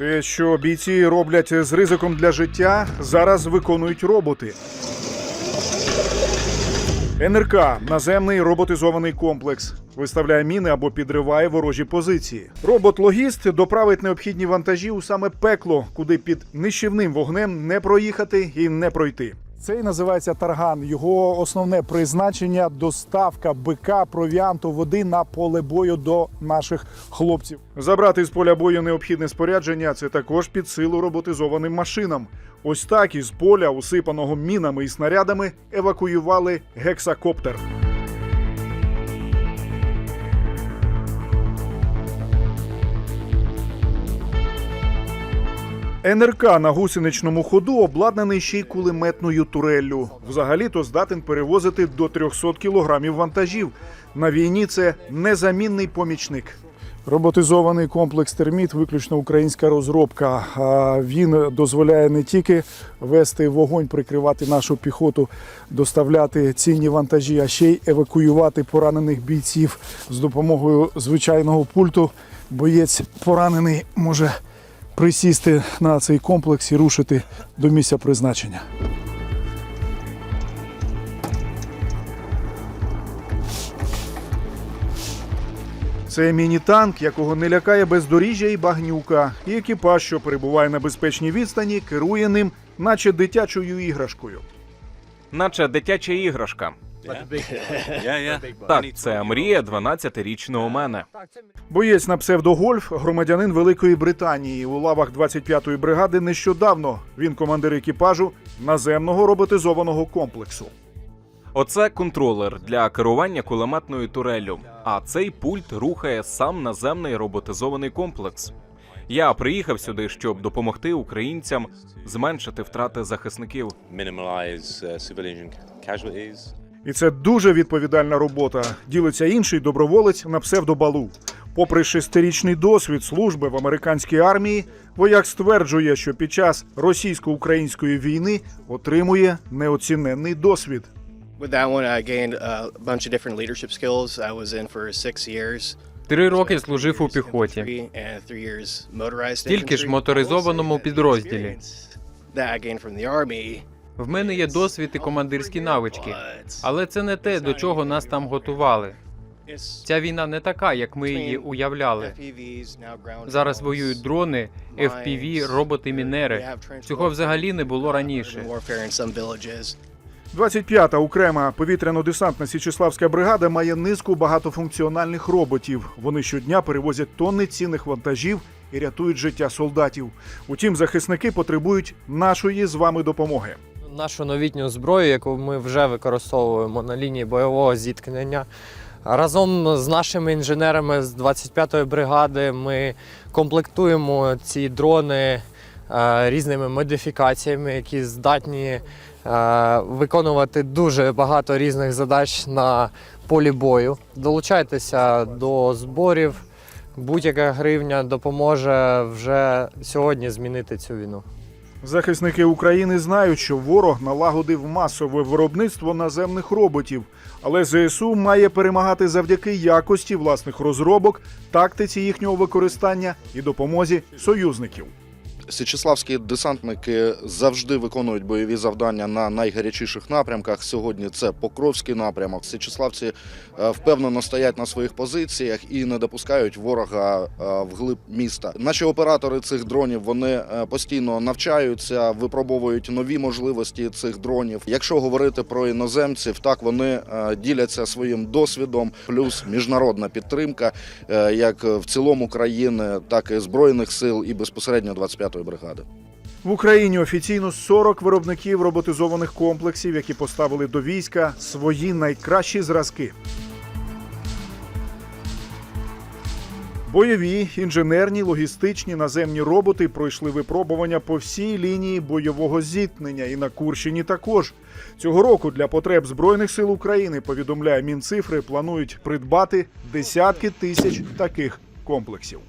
Те, що бійці роблять з ризиком для життя, зараз виконують роботи. НРК наземний роботизований комплекс. Виставляє міни або підриває ворожі позиції. Робот-логіст доправить необхідні вантажі у саме пекло, куди під нищівним вогнем не проїхати і не пройти. Цей називається тарган. Його основне призначення доставка бика, провіанту, води на поле бою до наших хлопців. Забрати з поля бою необхідне спорядження це також під силу роботизованим машинам. Ось так із поля, усипаного мінами і снарядами, евакуювали гексакоптер. НРК на гусеничному ходу обладнаний ще й кулеметною туреллю. Взагалі-то здатен перевозити до 300 кілограмів вантажів. На війні це незамінний помічник. Роботизований комплекс терміт виключно українська розробка. Він дозволяє не тільки вести вогонь, прикривати нашу піхоту, доставляти цінні вантажі, а ще й евакуювати поранених бійців з допомогою звичайного пульту. Боєць поранений може присісти на цей комплекс і рушити до місця призначення. Це міні-танк, якого не лякає бездоріжжя і багнюка, і екіпаж, що перебуває на безпечній відстані, керує ним, наче дитячою іграшкою. Наче дитяча іграшка. Так, це мрія 12-річного мене. Боєць на псевдогольф, громадянин Великої Британії. У лавах 25-ї бригади нещодавно він командир екіпажу наземного роботизованого комплексу. Оце контролер для керування кулеметною туреллю. А цей пульт рухає сам наземний роботизований комплекс. Я приїхав сюди, щоб допомогти українцям зменшити втрати захисників. І це дуже відповідальна робота. Ділиться інший доброволець на псевдобалу. Попри шестирічний досвід служби в американській армії, вояк стверджує, що під час російсько-української війни отримує неоціненний досвід. With that one, I gained a bunch of different leadership skills. I was in for six years. Три роки служив у піхоті. Тільки ж моторизованому підрозділі. В мене є досвід і командирські навички, але це не те, до чого нас там готували. Ця війна не така, як ми її уявляли. Зараз воюють дрони, FPV, роботи, мінери. Цього взагалі не було раніше. warfare in some 25-та окрема повітряно-десантна Січеславська бригада має низку багатофункціональних роботів. Вони щодня перевозять тонни цінних вантажів і рятують життя солдатів. Утім, захисники потребують нашої з вами допомоги. Нашу новітню зброю, яку ми вже використовуємо на лінії бойового зіткнення. Разом з нашими інженерами з 25-ї бригади ми комплектуємо ці дрони е, різними модифікаціями, які здатні е, виконувати дуже багато різних задач на полі бою. Долучайтеся до зборів. Будь-яка гривня допоможе вже сьогодні змінити цю війну. Захисники України знають, що ворог налагодив масове виробництво наземних роботів, але ЗСУ має перемагати завдяки якості власних розробок, тактиці їхнього використання і допомозі союзників. Січеславські десантники завжди виконують бойові завдання на найгарячіших напрямках. Сьогодні це Покровський напрямок. Січеславці е, впевнено стоять на своїх позиціях і не допускають ворога е, вглиб міста. Наші оператори цих дронів вони е, постійно навчаються, випробовують нові можливості цих дронів. Якщо говорити про іноземців, так вони діляться своїм досвідом, плюс міжнародна підтримка, як в цілому країни, так і збройних сил і безпосередньо 25-ї бригади. В Україні офіційно 40 виробників роботизованих комплексів, які поставили до війська свої найкращі зразки. Бойові, інженерні, логістичні наземні роботи пройшли випробування по всій лінії бойового зіткнення і на Курщині також. Цього року для потреб Збройних сил України, повідомляє Мінцифри, планують придбати десятки тисяч таких комплексів.